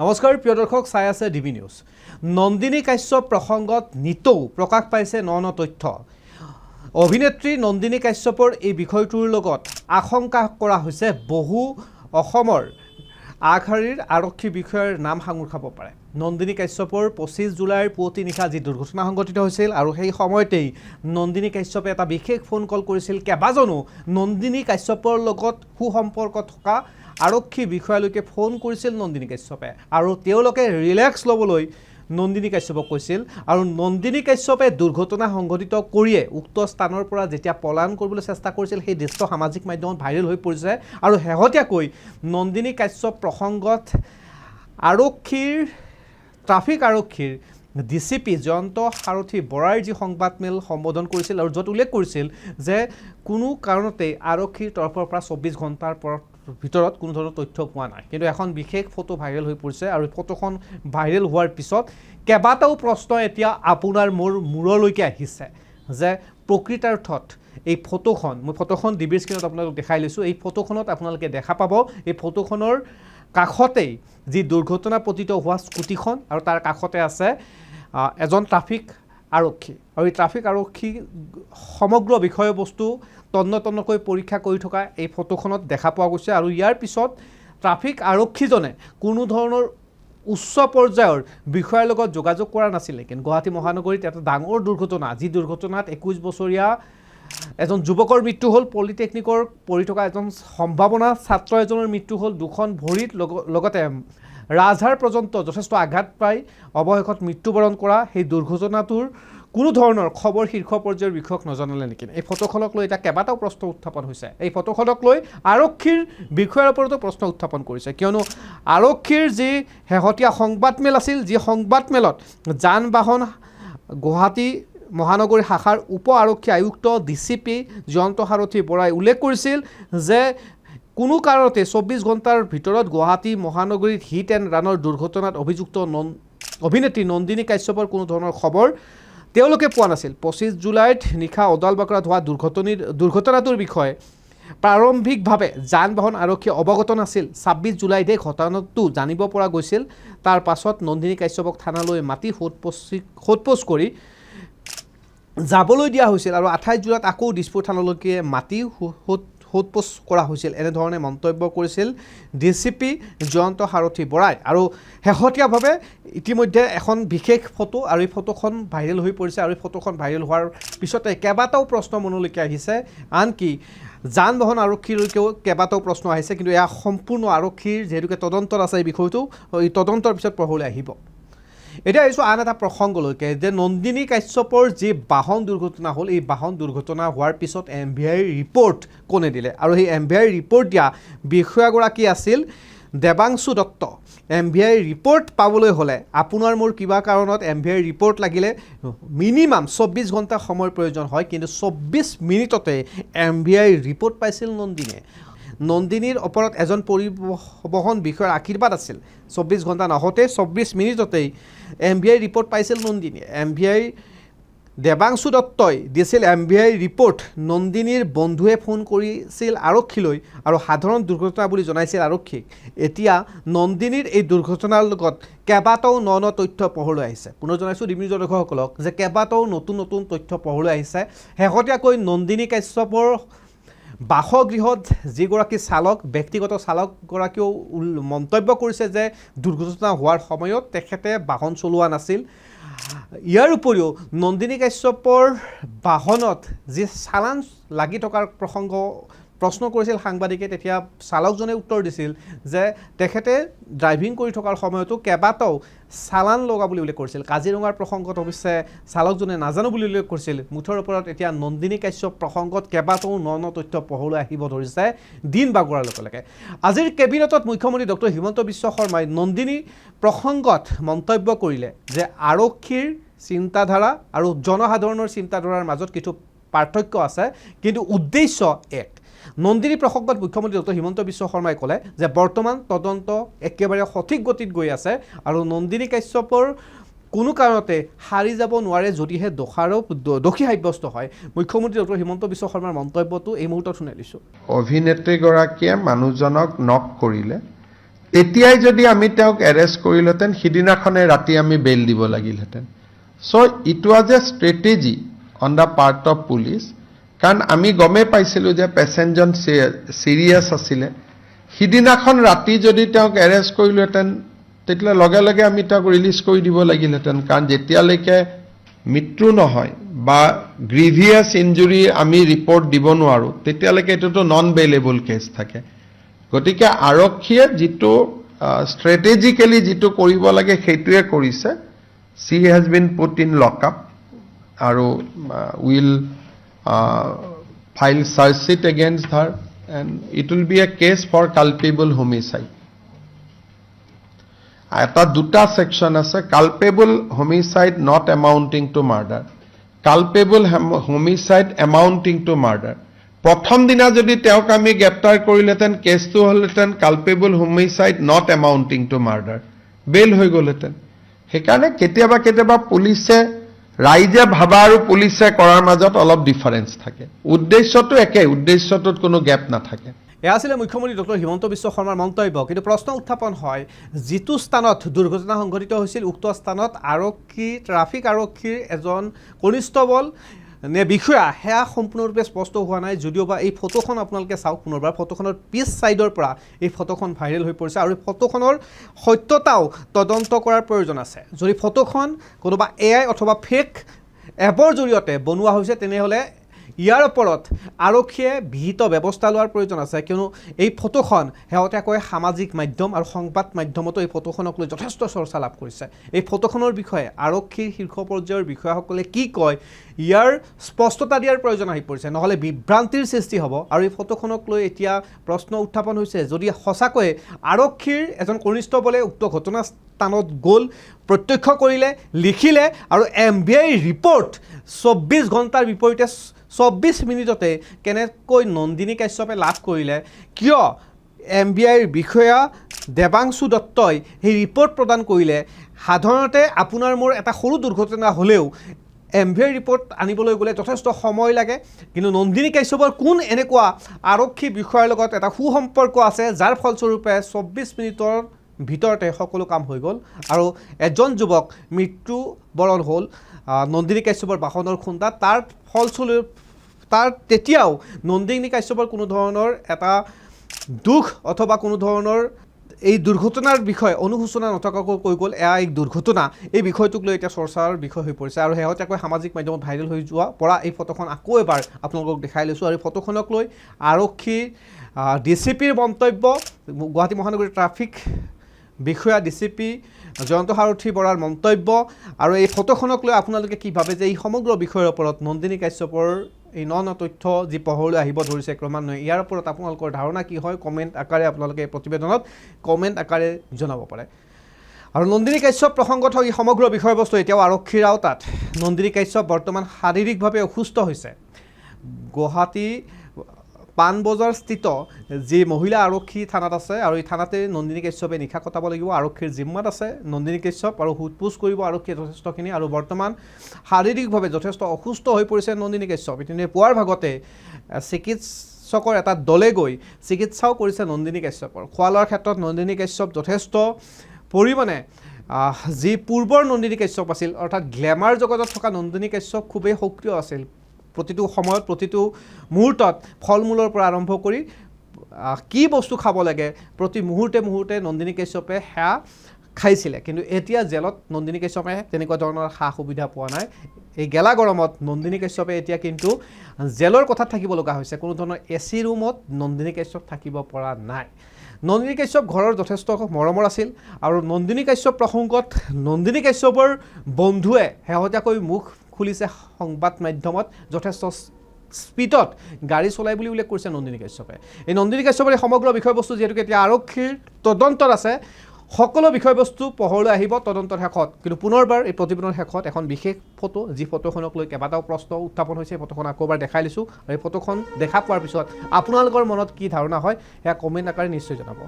নমস্কাৰ প্ৰিয় দৰ্শক চাই আছে ডিবি নিউজ। নন্দিনী কাশ্যপ প্ৰসংগত নিতৌ প্ৰকাশ পাইছে ন ন তথ্য। অভিনেত্ৰী নন্দিনী কাশ্যপৰ এই বিষয়টোৰ লগত আশংকা কৰা হৈছে বহু অসমৰ আগশাৰীৰ আৰক্ষী বিষয়াৰ নাম সাঙুৰ খাব পাৰে। নন্দিনী কাশ্যপৰ পঁচিছ জুলাইৰ পুৱতি নিশা যি দুৰ্ঘটনা সংঘটিত হৈছিল আৰু সেই সময়তেই নন্দিনী কাশ্যপে এটা বিশেষ ফোন কল কৰিছিল কেইবাজনো নন্দিনী কাশ্যপৰ লগত সুসম্পৰ্ক থকা আৰক্ষী বিষয়ালৈকে ফোন কৰিছিল নন্দিনী কাশ্যপে আৰু তেওঁলোকে ৰিলেক্স ল'বলৈ নন্দিনী কাশ্যপক কৈছিল। আৰু নন্দিনী কাশ্যপে দুৰ্ঘটনা সংঘটিত কৰিয়ে উক্ত স্থানৰ পৰা যেতিয়া পলায়ন কৰিবলৈ চেষ্টা কৰিছিল, সেই দৃশ্য সামাজিক মাধ্যমত ভাইৰেল হৈ পৰিছে। আৰু শেহতীয়াকৈ নন্দিনী কাশ্যপ প্ৰসংগত আৰক্ষীৰ, ট্ৰাফিক আৰক্ষীৰ D C P Jayanta Sarathi বৰাৰ যি সংবাদমেল সম্বোধন কৰিছিল আৰু য'ত উল্লেখ কৰিছিল যে কোনো কাৰণতে আৰক্ষীৰ তৰফৰ পৰা চৌব্বিছ ঘণ্টাৰ ভিতৰত কোনো ধৰণৰ তথ্য পোৱা নাই। কিন্তু এখন বিশেষ ফটো ভাইৰেল হৈ পৰিছে আৰু ফটোখন ভাইৰেল হোৱাৰ পিছত কেইবাটাও প্ৰশ্ন এতিয়া আপোনাৰ মোৰ মূৰলৈকে আহিছে যে প্ৰকৃতাৰ্থত এই ফটোখন মই ফটোখন ডিবিৰ স্ক্ৰীণত আপোনালোক দেখাই লৈছোঁ এই ফটোখনত আপোনালোকে দেখা পাব এই ফটোখনৰ কাষতেই যি দুৰ্ঘটনা পতিত হোৱা স্কুটিখন আৰু তাৰ কাষতে আছে এজন ট্ৰাফিক আৰক্ষী। আৰু এই ট্ৰাফিক আৰক্ষী সমগ্ৰ বিষয়বস্তু তন্ন তন্নকৈ পৰীক্ষা কৰি থকা এই ফটোখনত দেখা পোৱা গৈছে আৰু ইয়াৰ পিছত ট্ৰাফিক আৰক্ষীজনে কোনো ধৰণৰ উচ্চ পৰ্যায়ৰ বিষয়াৰ লগত যোগাযোগ কৰা নাছিলে। কিন্তু গুৱাহাটী মহানগৰীত এটা ডাঙৰ দুৰ্ঘটনা যি দুৰ্ঘটনাত একৈছ বছৰীয়া এজন যুৱকৰ মৃত্যু হ'ল পলিটেকনিকৰ পঢ়ি থকা এজন সম্ভাৱনা ছাত্ৰ এজনৰ মৃত্যু হ'ল দুখন ভৰিত লগ- লগতে ৰাজহাড় পৰ্যন্ত যথেষ্ট আঘাত পাই অৱশেষত মৃত্যুবৰণ কৰা সেই দুৰ্ঘটনাটোৰ কোনো ধৰণৰ খবৰ শীৰ্ষ পৰ্যায়ৰ বিষয়ক নজনালে নেকি? এই ফটোখনক লৈ এতিয়া কেইবাটাও প্ৰশ্ন উত্থাপন হৈছে। এই ফটোখনক লৈ আৰক্ষীৰ বিষয়াৰ ওপৰতো প্ৰশ্ন উত্থাপন কৰিছে। কিয়নো আৰক্ষীৰ যি শেহতীয়া সংবাদমেল আছিল যি সংবাদমেলত যান বাহন গুৱাহাটী মহানগৰী শাখাৰ উপ আৰক্ষী আয়ুক্ত D C P Jayanta Sarathi বৰাই উল্লেখ কৰিছিল যে কোনো কাৰণতে চৌব্বিছ ঘণ্টাৰ ভিতৰত গুৱাহাটী মহানগৰীত হিট এণ্ড ৰাণৰ দুৰ্ঘটনাত অভিযুক্ত নন অভিনেত্ৰী নন্দিনী কাশ্যপৰ কোনো ধৰণৰ খবৰ তেওঁলোকে পোৱা নাছিল। পঁচিছ জুলাইত নিশা অদালবাকৰাত হোৱা দুৰ্ঘটনিৰ দুৰ্ঘটনাটোৰ বিষয়ে প্ৰাৰম্ভিকভাৱে যান বাহন আৰক্ষী অৱগত নাছিল। ছাব্বিছ জুলাইতে ঘটনাটো জানিব পৰা গৈছিল। তাৰ পাছত নন্দিনী কাশ্যপক থানালৈ মাতি সোধপোছ সোধপোছ কৰি যাবলৈ দিয়া হৈছিল আৰু আঠাইছ জুলাইত আকৌ দিছপুৰ থানালৈকে মাতি সোধ সোধপোছ কৰা হৈছিল, এনেধৰণে মন্তব্য কৰিছিল D C P Jayanta Sarathi বৰাই। আৰু শেহতীয়াভাৱে ইতিমধ্যে এখন বিশেষ ফটো আৰু এই ফটোখন ভাইৰেল হৈ পৰিছে আৰু এই ফটোখন ভাইৰেল হোৱাৰ পিছতে কেইবাটাও প্ৰশ্ন মনলৈকে আহিছে। আনকি যান বাহন আৰক্ষীলৈকেও কেইবাটাও প্ৰশ্ন আহিছে, কিন্তু এয়া সম্পূৰ্ণ আৰক্ষীৰ, যিহেতুকে তদন্তত আছে এই বিষয়টো তদন্তৰ পিছত পোহৰলৈ আহিব। এতিয়া আহিছোঁ আন এটা প্ৰসংগলৈকে, যে নন্দিনী কাশ্যপৰ যি বাহন দুৰ্ঘটনা হ'ল, এই বাহন দুৰ্ঘটনা হোৱাৰ পিছত এম ভি আইৰ ৰিপৰ্ট কোনে দিলে? আৰু সেই এম ভি আইৰ ৰিপৰ্ট দিয়া বিষয়াগৰাকী আছিল দেৱাংশু দত্ত। এম ভি আইৰ ৰিপৰ্ট পাবলৈ হ'লে আপোনাৰ মোৰ কিবা কাৰণত এম ভি আইৰ ৰিপৰ্ট লাগিলে মিনিমাম চৌব্বিছ ঘণ্টা সময়ৰ প্ৰয়োজন হয়, কিন্তু চৌব্বিছ মিনিটতে এম ভি আইৰ ৰিপৰ্ট পাইছিল নন্দিনীয়ে। নন্দিনীৰ ওপৰত এজন পৰিবহণ বিষয়াৰ আশীৰ্বাদ আছিল। চৌব্বিছ ঘণ্টা নহওঁতে চৌব্বিছ মিনিটতেই এম ভি আই ৰিপৰ্ট পাইছিল নন্দিনীয়ে। এম ভি আই দেৱাংশু দত্তই দিছিল এম ভি আই ৰিপৰ্ট নন্দিনীৰ বন্ধুৱে ফোন কৰিছিল আৰক্ষীলৈ আৰু সাধাৰণ দুৰ্ঘটনা বুলি জনাইছিল আৰক্ষীক। এতিয়া নন্দিনীৰ এই দুৰ্ঘটনাৰ লগত কেইবাটাও ন ন তথ্য পোহৰলৈ আহিছে। পুনৰ জনাইছোঁ ডিমিৰ দৰ্শকসকলক যে কেইবাটাও নতুন নতুন তথ্য পোহৰলৈ আহিছে। শেহতীয়াকৈ নন্দিনী কাশ্যপৰ বাসগৃহত যিগৰাকী চালক, ব্যক্তিগত চালকগৰাকীয়েও মন্তব্য কৰিছে যে দুৰ্ঘটনা হোৱাৰ সময়ত তেখেতে বাহন চলোৱা নাছিল। ইয়াৰ উপৰিও নন্দিনী কাশ্যপৰ বাহনত যি চালান লাগি থকাৰ প্ৰসংগ প্ৰশ্ন কৰিছিল সাংবাদিকে, তেতিয়া চালকজনে উত্তৰ দিছিল যে তেখেতে ড্ৰাইভিং কৰি থকাৰ সময়তো কেইবাটাও চালান লগা বুলি উল্লেখ কৰিছিল। কাজিৰঙাৰ প্ৰসংগত অৱশ্যে চালকজনে নাজানো বুলি উল্লেখ কৰিছিল। মুঠৰ ওপৰত এতিয়া নন্দিনী কাশ্যপ প্ৰসংগত কেইবাটাও ন ন তথ্য পোহৰলৈ আহিব ধৰিছে দিন বাগৰাৰ লগে লগে। আজিৰ কেবিনেটত মুখ্যমন্ত্ৰী ডক্টৰ হিমন্ত বিশ্ব শৰ্মাই নন্দিনী প্ৰসংগত মন্তব্য কৰিলে যে আৰক্ষীৰ চিন্তাধাৰা আৰু জনসাধাৰণৰ চিন্তাধাৰাৰ মাজত কিছু পাৰ্থক্য আছে, কিন্তু উদ্দেশ্য এক। নন্দিনী প্ৰসংগত মুখ্যমন্ত্ৰী ডক্টৰ হিমন্ত বিশ্ব শৰ্মাই ক'লে যে বৰ্তমান তদন্ত একেবাৰে সঠিক গতিত গৈ আছে আৰু নন্দিনী কাশ্যপৰ কোনো কাৰণতে সাৰি যাব নোৱাৰে যদিহে দোষাৰোপ দোষী সাব্যস্ত হয়। মুখ্যমন্ত্ৰী ডক্টৰ হিমন্ত বিশ্ব শৰ্মাৰ মন্তব্যটো এই মুহূৰ্তত শুনাই দিছোঁ। অভিনেত্ৰীগৰাকীয়ে মানুহজনক নক কৰিলে। এতিয়াই যদি আমি তেওঁক এৰেষ্ট কৰিলোহেঁতেন সিদিনাখনে ৰাতি আমি বেইল দিব লাগিলহেঁতেন। So' it was a strategy on the part of police কাৰণ আমি গমেই পাইছিলোঁ যে পেচেণ্টজন চিৰিয়াছ আছিলে। সিদিনাখন ৰাতি যদি তেওঁক এৰেষ্ট কৰিলোহেঁতেন তেতিয়াহ'লে লগে লগে আমি তেওঁক ৰিলিজ কৰি দিব লাগিলহেঁতেন। কাৰণ যেতিয়ালৈকে মৃত্যু নহয় বা গ্ৰিভিয়াছ ইঞ্জুৰি আমি ৰিপৰ্ট দিব নোৱাৰোঁ, তেতিয়ালৈকে এইটোতো নন বেইলেবল কেছ থাকে। গতিকে আৰক্ষীয়ে যিটো ষ্ট্ৰেটেজিকেলি যিটো কৰিব লাগে সেইটোৱে কৰিছে। She has been put in lockup আৰু will file chargesheet against her and it will be a case for culpable homicide এটা দুটা ছেকশ্যন আছে culpable homicide not amounting to murder culpable homicide amounting to murder প্ৰথম দিনা যদি তেওঁক আমি গ্ৰেপ্তাৰ কৰিলেহেঁতেন কেছটো হ'লহেঁতেন culpable homicide not amounting to murder bail হৈ গ'লহেঁতেন। সেইকাৰণে কেতিয়াবা কেতিয়াবা পুলিচে ৰাইজে ভাবা আৰু পুলিচে কৰাৰ মাজত অলপ ডিফাৰেঞ্চ থাকে। উদ্দেশ্যটো একে উদ্দেশ্যটোত কোনো গেপ নাথাকে। এয়া আছিলে মুখ্যমন্ত্ৰী ডক্টৰ হিমন্ত বিশ্ব শৰ্মাৰ মন্তব্য। কিন্তু প্ৰশ্ন উত্থাপন হয়, যিটো স্থানত দুৰ্ঘটনা সংঘটিত হৈছিল, উক্ত স্থানত আৰক্ষী, ট্ৰাফিক আৰক্ষীৰ এজন কনিষ্টবল নে, বিষয়া, সেয়া সম্পূৰ্ণৰূপে স্পষ্ট হোৱা নাই, যদিও বা এই ফটোখন আপোনালোকে চাওক পুনৰবাৰ, ফটোখনৰ পিছ ছাইডৰ পৰা এই ফটোখন ভাইৰেল হৈ পৰিছে আৰু এই ফটোখনৰ সত্যতাও তদন্ত কৰাৰ প্ৰয়োজন আছে। যদি ফটোখন কোনোবা এ আই অথবা ফেক এপৰ জৰিয়তে বনোৱা হৈছে, তেনেহ'লে ইয়াৰ ওপৰত আৰক্ষীয়ে বিহিত ব্যৱস্থা লোৱাৰ প্ৰয়োজন আছে, কিয়নো এই ফটোখন শেহতীয়াকৈ সামাজিক মাধ্যম আৰু সংবাদ মাধ্যমতো এই ফটোখনক লৈ যথেষ্ট চৰ্চা লাভ কৰিছে। এই ফটোখনৰ বিষয়ে আৰক্ষীৰ শীৰ্ষ পৰ্যায়ৰ বিষয়াসকলে কি কয়, ইয়াৰ স্পষ্টতা দিয়াৰ প্ৰয়োজন আহি পৰিছে। নহ'লে বিভ্ৰান্তিৰ সৃষ্টি হ'ব আৰু এই ফটোখনক লৈ এতিয়া প্ৰশ্ন উত্থাপন হৈছে যদি সঁচাকৈয়ে আৰক্ষীৰ এজন কনিষ্টবলে উক্ত ঘটনাস্থানত গ'ল, প্ৰত্যক্ষ কৰিলে, লিখিলে আৰু এম বি আইৰ ৰিপৰ্ট চৌব্বিছ ঘণ্টাৰ বিপৰীতে চৌব্বিছ মিনিটতে কেনেকৈ নন্দিনী কাশ্যপে লাভ কৰিলে, কিয় এম বি আইৰ বিষয়া দেৱাংশু দত্তই সেই ৰিপৰ্ট প্ৰদান কৰিলে, সাধাৰণতে আপোনাৰ মোৰ এটা সৰু দুৰ্ঘটনা হ'লেও এম ভি আই ৰিপৰ্ট আনিবলৈ গ'লে যথেষ্ট সময় লাগে, কিন্তু নন্দিনী কাশ্যপৰ কোন এনেকুৱা আৰক্ষী বিষয়াৰ লগত এটা সুসম্পৰ্ক আছে, যাৰ ফলস্বৰূপে চৌব্বিছ মিনিটৰ ভিতৰতে সকলো কাম হৈ গ'ল আৰু এজন যুৱক মৃত্যুবৰণ হ'ল নন্দিনী কাশ্যপৰ বাহনৰ খুন্দাত তাৰ ফলস্বৰূপ, তাৰ তেতিয়াও নন্দিনী কাশ্যপৰ কোনো ধৰণৰ এটা দুখ অথবা কোনো ধৰণৰ এই দুৰ্ঘটনাৰ বিষয়ে অনুশোচনা নথকাকৈ কৈ গ'ল, এয়া এক দুৰ্ঘটনা। এই বিষয়টোক লৈ এতিয়া চৰ্চাৰ বিষয় হৈ পৰিছে। আৰু শেহতীয়াকৈ সামাজিক মাধ্যমত ভাইৰেল হৈ যোৱা পৰা এই ফটোখন আকৌ এবাৰ আপোনালোকক দেখাই লৈছোঁ। আৰু এই ফটোখনক লৈ আৰক্ষী ডি চি পিৰ মন্তব্য, গুৱাহাটী মহানগৰীৰ ট্ৰাফিক বিষয়া D C P Jayanta Sarathi বৰাৰ মন্তব্য আৰু এই ফটোখনক লৈ আপোনালোকে কি ভাবে যে এই সমগ্ৰ বিষয়ৰ ওপৰত নন্দিনী কাশ্যপৰ এই ন ন তথ্য যি পোহৰলৈ আহিব ধৰিছে ক্ৰমান্বয়ে, ইয়াৰ ওপৰত আপোনালোকৰ ধাৰণা কি হয়? কমেণ্ট আকাৰে আপোনালোকে এই প্ৰতিবেদনত কমেণ্ট আকাৰে জনাব পাৰে। আৰু নন্দিনী কাশ্যপ প্ৰসংগত এই সমগ্ৰ বিষয়বস্তু এতিয়াও আৰক্ষীৰ আওতাত। নন্দিনী কাশ্যপ বৰ্তমান শাৰীৰিকভাৱে অসুস্থ হৈছে। গুৱাহাটী পাণবজাৰ স্থিত যি মহিলা আৰক্ষী থানাত আছে আৰু এই থানাতে নন্দিনী কাশ্যপে নিশা কটাব লাগিব। আৰক্ষীৰ জিম্মাত আছে নন্দিনী কাশ্যপ আৰু সোধ পোছ কৰিব আৰক্ষীয়ে যথেষ্টখিনি আৰু বৰ্তমান শাৰীৰিকভাৱে যথেষ্ট অসুস্থ হৈ পৰিছে নন্দিনী কাশ্যপ ইতিমধ্যে পুৱাৰ ভাগতে চিকিৎসকৰ এটা দলে গৈ চিকিৎসাও কৰিছে নন্দিনী কাশ্যপৰ খোৱা লোৱাৰ ক্ষেত্ৰত নন্দিনী কাশ্যপ যথেষ্ট পৰিমাণে যি পূৰ্বৰ নন্দিনী কাশ্যপ আছিল, অৰ্থাৎ গ্লেমাৰ জগতত থকা নন্দিনী কাশ্যপ খুবেই সক্ৰিয় আছিল। প্ৰতিটো সময়ত, প্ৰতিটো মুহূৰ্তত ফল মূলৰ পৰা আৰম্ভ কৰি কি বস্তু খাব লাগে, প্ৰতি মুহূৰ্তে মুহূৰ্তে নন্দিনী কাশ্যপে সেয়া খাইছিলে। কিন্তু এতিয়া জেলত নন্দিনী কাশ্যপে তেনেকুৱা ধৰণৰ সা সুবিধা পোৱা নাই। এই গেলা গৰমত নন্দিনী কাশ্যপে এতিয়া কিন্তু জেলৰ কথাত থাকিব লগা হৈছে। কোনো ধৰণৰ এ চি ৰুমত নন্দিনী কাশ্যপ থাকিব পৰা নাই। নন্দিনী কাশ্যপ ঘৰৰ যথেষ্ট মৰমৰ আছিল আৰু নন্দিনী কাশ্যপ প্ৰসংগত নন্দিনী কাশ্যপৰ বন্ধুৱে শেহতীয়াকৈ মুখ খুলিছে সংবাদ মাধ্যমত যথেষ্ট স্পীডত গাড়ী চলাই বুলি উল্লেখ কৰিছে নন্দিনী কাশ্যপে। এই নন্দিনী কাশ্যপৰ এই সমগ্ৰ বিষয়বস্তু যিহেতুকে এতিয়া আৰক্ষীৰ তদন্তত আছে সকলো বিষয়বস্তু পোহৰলৈ আহিব তদন্তৰ শেষত। কিন্তু পুনৰবাৰ এই প্ৰতিবেদনৰ শেষত এখন বিশেষ ফটো যি ফটোখনক লৈ কেইবাটাও প্ৰশ্ন উত্থাপন হৈছে এই ফটোখন আকৌ এবাৰ দেখাই লৈছোঁ। আৰু এই ফটোখন দেখা পোৱাৰ পিছত আপোনালোকৰ মনত কি ধাৰণা হয় সেয়া কমেণ্ট আকাৰে নিশ্চয় জনাব।